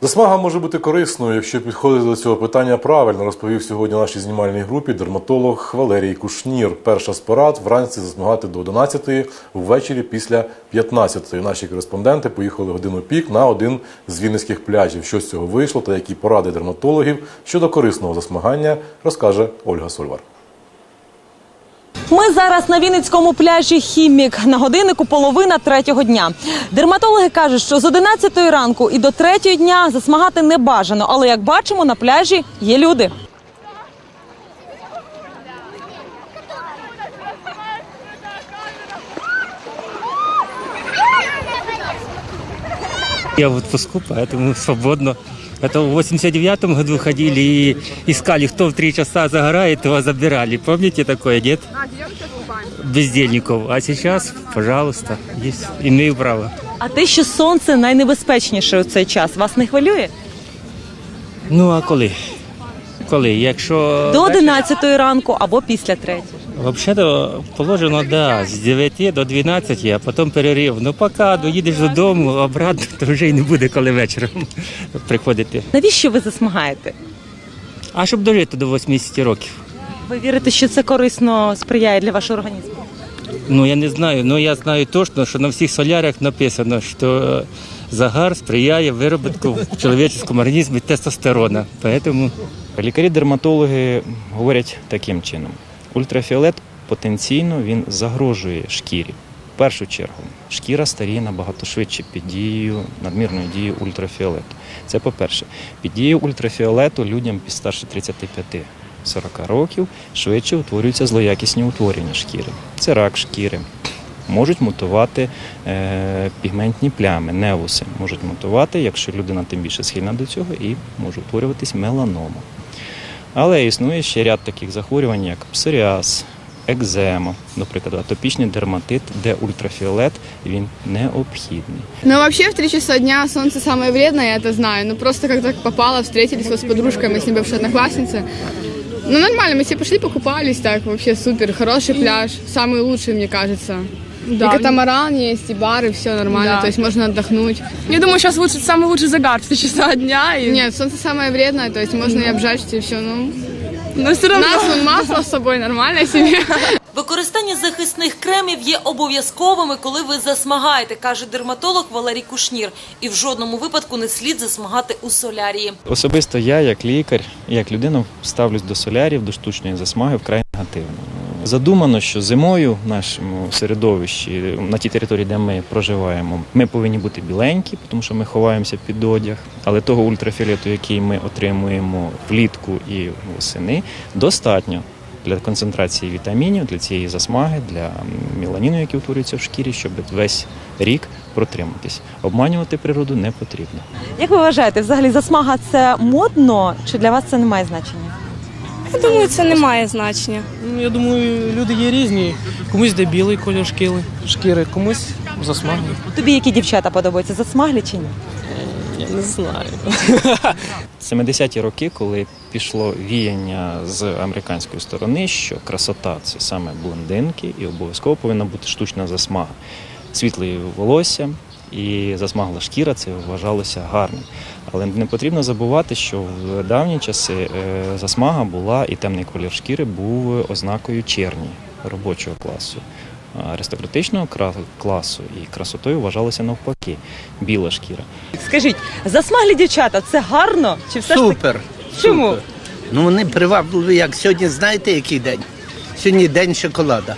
Засмага може бути корисною, якщо підходити до цього питання правильно, розповів сьогодні нашій знімальній групі дерматолог Валерій Кушнір. Перша з порад вранці засмагати до 11-ї, ввечері після 15-ї. Наші кореспонденти поїхали годину пік на один з вінницьких пляжів. Що з цього вийшло та які поради дерматологів щодо корисного засмагання, розкаже Ольга Сольвар. Ми зараз на Вінницькому пляжі Хімік. На годиннику половина третього дня. Дерматологи кажуть, що з 11 ранку і до третього дня засмагати не бажано. Але як бачимо, на пляжі є люди. Я в отпуску, поэтому свободно. Это в 89-м году ходили и искали, кто в три часа загорает, его забирали. Помните такое, нет? Бездельников. А сейчас, пожалуйста, есть, имею право. А те, що сонце найнебезпечніше у цей час, вас не хвилює? Ну а коли? Коли? Якщо До 11 ранку або після третьої. Взагалі положено, да, з 9 до 12, а потім перерив. Ну поки доїдеш додому, обратно, то вже й не буде коли вечором приходити. Навіщо ви засмагаєте? А щоб дожити до 80 років. Ви вірите, що це корисно сприяє для вашого організму? Ну я не знаю, але я знаю точно, що на всіх солярах написано, що е, загар сприяє виробітку в чоловічому організмі тестостерона. Поэтому Лікарі-дерматологи говорять таким чином: ультрафіолет потенційно він загрожує шкірі. В першу чергу, шкіра старіє набагато швидше під дією надмірної дії ультрафіолету. Це по-перше, під дією ультрафіолету людям під старше 35 40 років швидше утворюються злоякісні утворення шкіри. Це рак шкіри. Можуть мутувати е, пігментні плями, невуси можуть мутувати, якщо людина тим більше схильна до цього, і може утворюватись меланома. Але існує ще ряд таких захворювань, як псоріаз, екзема, наприклад, атопічний дерматит, де ультрафіолет він необхідний. Ну, вообще в 3 часа дня солнце самое вредное, я это знаю. Ну, просто как так попало, встретились вот с подружкой, мы с ней бывшая одноклассница. Ну, нормально, мы все пошли, покупались, так, вообще супер, хороший пляж, самый лучший, мне кажется. и катамаран есть, и бары, все нормально, Да. то есть можно отдохнуть. Я думаю, сейчас лучше самый лучший загар в 3 часа дня. И... Нет, солнце самое вредное, то есть можно и обжечься, и все, ну. но все равно. нас масло с собой нормально себе. Використання захисних кремів є обов'язковими, коли ви засмагаєте, каже дерматолог Валерій Кушнір. І в жодному випадку не слід засмагати у солярії. Особисто я, як лікар, як людина, ставлюсь до солярів, до штучної засмаги вкрай негативно. Задумано, що зимою в нашому середовищі, на тій території, де ми проживаємо, ми повинні бути біленькі, тому що ми ховаємося під одяг. Але того ультрафіолету, який ми отримуємо влітку і восени, достатньо для концентрації вітамінів, для цієї засмаги, для меланіну, який утворюється в шкірі, щоб весь рік протриматись. Обманювати природу не потрібно. Як ви вважаєте, взагалі засмага це модно чи для вас це не має значення? Я думаю, це не має значення. Ну, Я думаю, люди є різні. Комусь де білий кольор шкіри, шкіри, комусь засмаглий. Тобі які дівчата подобаються? Засмаглі чи ні? Я не знаю. 70-ті роки, коли пішло віяння з американської сторони, що красота це саме блондинки, і обов'язково повинна бути штучна засмага. Світле волосся і засмагла шкіра це вважалося гарним. Але не потрібно забувати, що в давні часи е, засмага була і темний колір шкіри був ознакою черні робочого класу. Аристократичного класу і красотою вважалося навпаки біла шкіра. Скажіть, засмаглі дівчата це гарно чи все ж таки? Чому? Супер. Ну вони привабливі, як сьогодні, знаєте, який день? Сьогодні день шоколада.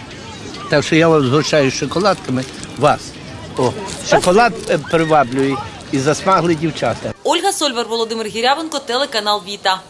Так що я вас згощаю шоколадками вас. О, шоколад е, приваблює і засмагли дівчата. Ольга Сольвар, Володимир Гірявенко, телеканал Віта.